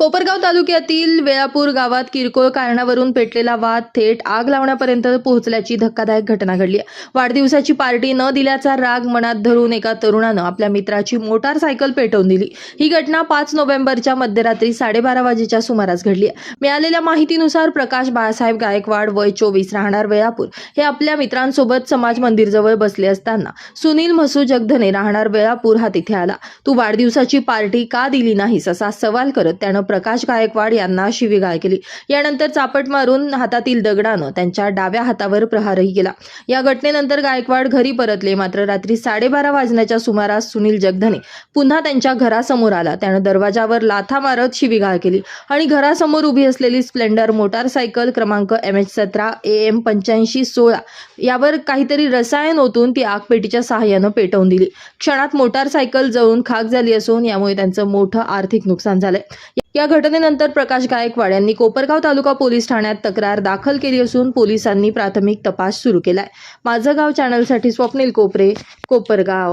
कोपरगाव तालुक्यातील वेळापूर गावात किरकोळ कारणावरून पेटलेला वाद थेट आग लावण्यापर्यंत पोहोचल्याची धक्कादायक घटना घडली आहे. वाढदिवसाची पार्टी न दिल्याचा राग मनात धरून एका तरुणानं आपल्या मित्राची मोटारसायकल पेटवून दिली ही घटना पाच नोव्हेंबरच्या मध्यरात्री साडेबारा वाजेच्या सुमारास घडली आहे. मिळालेल्या माहितीनुसार प्रकाश बाळासाहेब गायकवाड वय चोवीस राहणार वेळापूर हे आपल्या मित्रांसोबत समाज मंदिरजवळ बसले असताना सुनील म्हसू जगधने राहणार वेळापूर हा तिथे आला तू वाढदिवसाची पार्टी का दिली नाहीस असा सवाल करत त्यानं प्रकाश गायकवाड यांना शिवीगाळ केली. यानंतर चापट मारून हातातील दगडानं त्यांच्या डाव्या हातावर प्रहारही केला. या घटनेनंतर गायकवाड घरी परतले. मात्र रात्री साडेबारा वाजण्याच्या सुमारास सुनील जगधने पुन्हा त्यांच्या घरासमोर आला. त्यानं दरवाजावर लाथा मारत शिवीगाळ केली आणि घरासमोर उभी असलेली स्प्लेंडर मोटारसायकल क्रमांक एम एच सतरा ए एम पंच्याऐंशी सोळा यावर काहीतरी रसायन ओतून ती आगपेटीच्या सहाय्यानं पेटवून दिली. क्षणात मोटारसायकल जळून खाक झाली असून यामुळे त्यांचं मोठं आर्थिक नुकसान झालंय. या घटनेनंतर प्रकाश गायकवाड यांनी कोपरगाव तालुका पोलीस ठाण्यात तक्रार दाखल केली असून पोलिसांनी प्राथमिक तपास सुरू केलाय. माझं गाव चॅनलसाठी स्वप्नील कोपरे कोपरगाव.